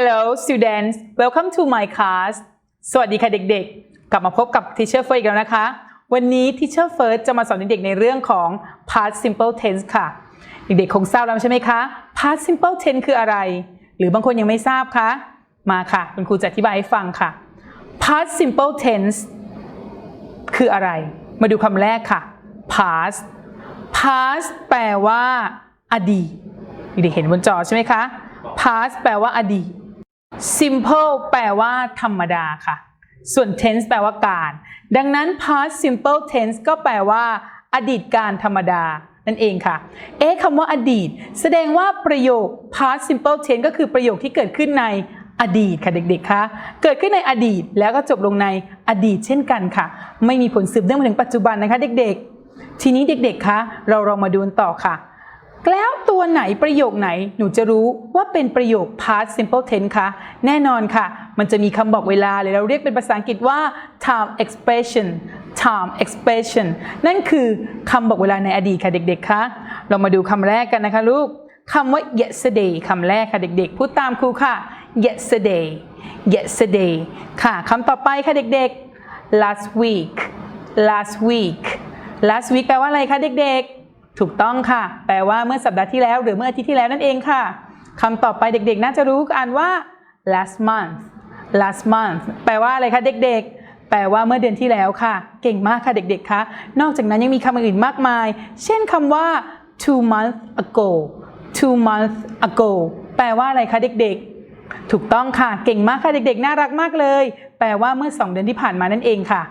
Hello students welcome to my class สวัสดีค่ะเด็กๆ กลับมาพบกับ Teacher First อีกแล้วนะคะ วันนี้ Teacher First จะมาสอนเด็กๆ ในเรื่องของ past simple tense ค่ะ เด็กๆ คงทราบแล้วใช่ไหมคะ past simple tense คืออะไร หรือบางคนยังไม่ทราบคะ มาค่ะ คุณครูจะอธิบายให้ฟังค่ะ past simple tense คืออะไร มาดูคำแรกค่ะ past past แปลว่า อดีต เด็กๆ เห็นบนจอใช่ไหมคะ past แปลว่าอดีต simple แปลว่าธรรมดาค่ะ ส่วน tense แปลว่าการ ดังนั้น past simple tense ก็แปลว่า อดีตการธรรมดา นั่นเองค่ะ เอ๊ะคำว่าอดีต แสดงว่าประโยค past simple tense ก็คือประโยคที่เกิดขึ้นในอดีตค่ะเด็กๆคะเกิดขึ้นในอดีตแล้วก็จบลงในอดีตเช่นกันค่ะ ไม่มีผลสืบเนื่องมาถึงปัจจุบันนะคะ เด็กๆ ทีนี้เด็กๆคะเราลองมาดูนต่อค่ะ แล้วตัวไหนประโยคไหนหนูจะรู้ว่าเป็นประโยค past simple tense คะ แน่นอนค่ะ มันจะมีคำบอกเวลาหรือเราเรียกเป็นภาษาอังกฤษว่า time expression time expression นั่นคือคำบอกเวลาในอดีตค่ะเด็กๆคะเรามาดูคำแรกกันนะคะลูกคำว่า yesterday คำแรกค่ะเด็กๆ พูดตามครูค่ะ yesterday yesterday ค่ะคำต่อไปค่ะเด็กๆ last week last week last week แปลว่าอะไรคะเด็กๆ ถูกต้องค่ะ แปลว่าเมื่อสัปดาห์ที่แล้ว หรือเมื่ออาทิตย์ที่แล้วนั่นเองค่ะคำต่อไปเด็กๆ น่าจะรู้กันว่า last month last month แปลว่าอะไรคะเด็กๆ แปลว่าเมื่อเดือนที่แล้วค่ะ เก่งมากค่ะเด็กๆ คะ นอกจากนั้นยังมีคำอื่นมากมาย เช่นคำว่า two months ago two months ago แปลว่าอะไรคะเด็กๆ ถูกต้องค่ะ เก่งมากค่ะเด็กๆ น่ารักมากเลย แปลว่าเมื่อ 2 เดือนที่ผ่านมานั่นเองค่ะ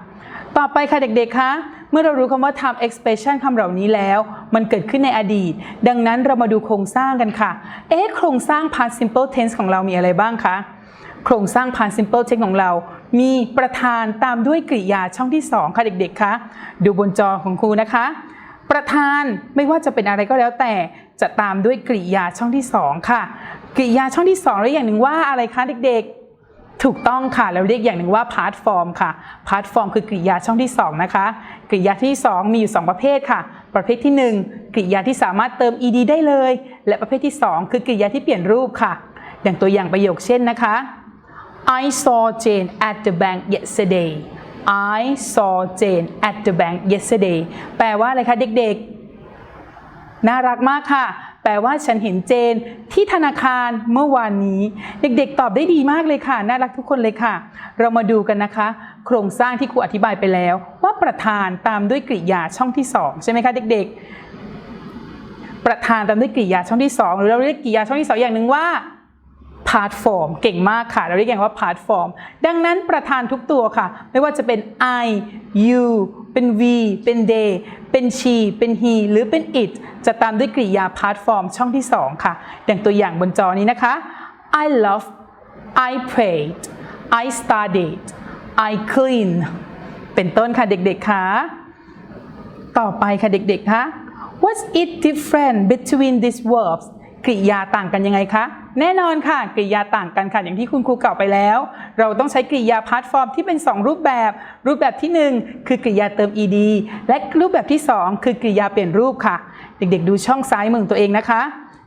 ต่อไปค่ะเด็กๆ คะ เมื่อเรารู้คำว่า time expression คำเหล่านี้แล้ว มันเกิดขึ้นในอดีต ดังนั้นเรามาดูโครงสร้างกันค่ะ เอ๊ะ โครงสร้าง past simple tense ของเรามีอะไรบ้างคะ โครงสร้าง past simple tense ของเรา มีประธานตามด้วยกริยาช่องที่ 2 ค่ะเด็กๆ คะ ดูบนจอของครูนะคะ ประธานไม่ว่าจะเป็นอะไรก็แล้วแต่จะตามด้วยกริยาช่องที่ 2 ค่ะ กริยาช่องที่2แล้วอย่างหนึ่งว่าอะไรคะเด็กๆ ถูกต้องค่ะเราเรียกอย่างหนึ่งว่า part form ค่ะ part form คือกริยาช่องที่ 2 นะคะ กริยาที่ 2 มีอยู่ 2 ประเภทค่ะ ประเภทที่ 1 กริยาที่สามารถเติม ed ได้เลย และประเภทที่ 2 คือกริยาที่เปลี่ยนรูปค่ะ อย่างตัวอย่างประโยคเช่นนะคะ I saw Jane at the bank yesterday I saw Jane at the bank yesterday แปลว่าอะไรคะเด็กๆ น่ารักมากค่ะ แปลว่าฉันเห็นเจนที่ธนาคารเมื่อวานนี้ เด็กๆ ตอบได้ดีมากเลยค่ะ น่ารักทุกคนเลยค่ะ เรามาดูกันนะคะ โครงสร้างที่ครูอธิบายไปแล้ว ว่าประธานตามด้วยกริยาช่องที่ 2 ใช่ไหมคะเด็กๆ ประธานตามด้วยกริยาช่องที่ 2 หรือเราเรียกกริยาช่องที่2อย่างหนึ่งว่า part form เก่งมากค่ะ เราเรียกอย่างว่า part form ดังนั้นประธานทุกตัวค่ะ ไม่ว่าจะเป็น I you เป็น we เป็น they เป็น she เป็น he หรือเป็น it จะตามด้วยกริยา part form ช่องที่ 2 ค่ะ อย่างตัวอย่างบนจอนี้นะคะ I love I prayed I studied I clean เป็นต้นค่ะเด็กๆค่ะต่อไปค่ะเด็กๆค่ะ What's it different between these verbs กริยาต่างกันยังไงคะ แน่นอนค่ะ กริยาต่างกันค่ะ อย่างที่คุณครูกล่าวไปแล้ว เราต้องใช้กริยา past form ที่เป็น 2 รูปแบบ รูปแบบที่ 1 คือกริยาเติม ed และรูปแบบที่ 2 คือกริยาเปลี่ยนรูปค่ะ เด็กๆ ดูช่องซ้ายมือตัวเองนะคะ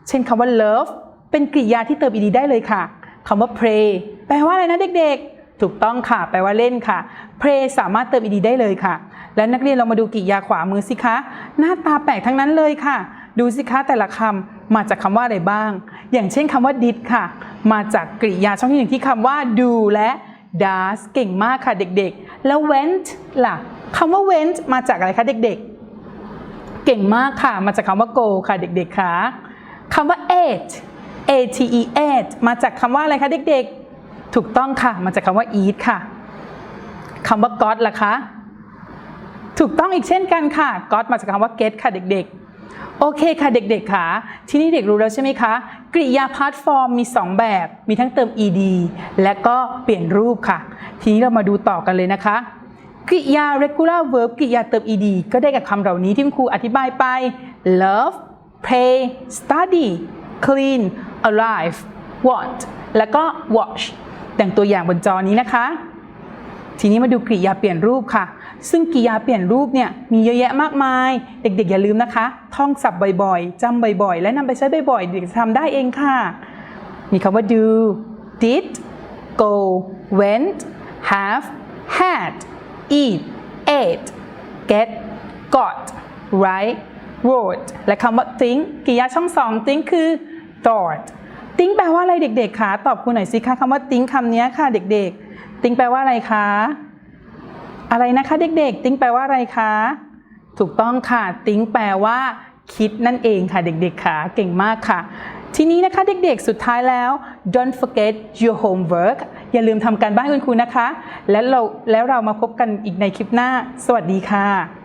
เช่นคำว่า love เป็นกริยาที่เติม ed ได้เลยค่ะคำว่า pray แปลว่าอะไรนะเด็กๆ ถูกต้องค่ะ แปลว่าเล่นค่ะ pray สามารถเติม ed ได้เลยค่ะ แล้วนักเรียนเรามาดูกริยาขวามือสิคะ หน้าตาแปลกทั้งนั้นเลยค่ะ ดูสิคะแต่ละคำมาจากคำว่าอะไรบ้าง อย่างเช่นคำว่า did ค่ะ มาจากกริยาช่องที่หนึ่งที่คำว่า do และ does เก่งมากค่ะเด็กๆ แล้ว went ล่ะคำว่า went มาจากอะไรคะเด็กๆ เก่งมากค่ะ มาจากคำว่า go ค่ะเด็กๆค่ะคำว่า ate ate ate มาจากคำว่าอะไรคะเด็กๆ ถูกต้องค่ะ มาจากคำว่า eat ค่ะคำว่า got ล่ะคะ ถูกต้องอีกเช่นกันค่ะ got มาจากคำว่า get ค่ะเด็กๆ โอเคค่ะเด็กๆค่ะที่นี้เด็กรู้แล้วใช่ไหมคะ กริยา part form มี 2 แบบ มีทั้งเติม ed และก็เปลี่ยนรูปค่ะ ทีนี้เรามาดูต่อกันเลยนะคะ กริยา regular verb กริยาเติม ed ก็ได้กับคำเหล่านี้ที่คุณครูอธิบายไป love play study clean arrive want แล้วก็ watch ดังตัวอย่างบนจอนี้นะคะ ทีนี้มาดูกริยาเปลี่ยนรูปค่ะ ซึ่งกริยาเปลี่ยนรูปเนี่ยมีเยอะแยะมากมาย เด็กๆ อย่าลืมนะคะ ท่องศัพท์บ่อยๆจำบ่อยๆ และนำไปใช้บ่อยๆ เด็กจะทำได้เองค่ะ มีคำว่า do did go went have had eat ate get got write wrote และคำว่า think กริยาช่องสอง think คือ thought think แปลว่าอะไรเด็กๆคะตอบครูหน่อยสิคะคำว่า think คำนี้ค่ะเด็กๆ ติ้งแปลว่าอะไรคะ อะไรนะคะเด็กๆ ติ้งแปลว่าอะไรคะ ถูกต้องค่ะ ติ้งแปลว่า คิดนั่นเองค่ะเด็กๆค่ะ เก่งมากค่ะ ทีนี้นะคะเด็กๆ สุดท้ายแล้ว don't forget your homework อย่าลืมทำการบ้านให้คุณครูนะคะ และเราแล้วเรามาพบกันอีกในคลิปหน้า สวัสดีค่ะ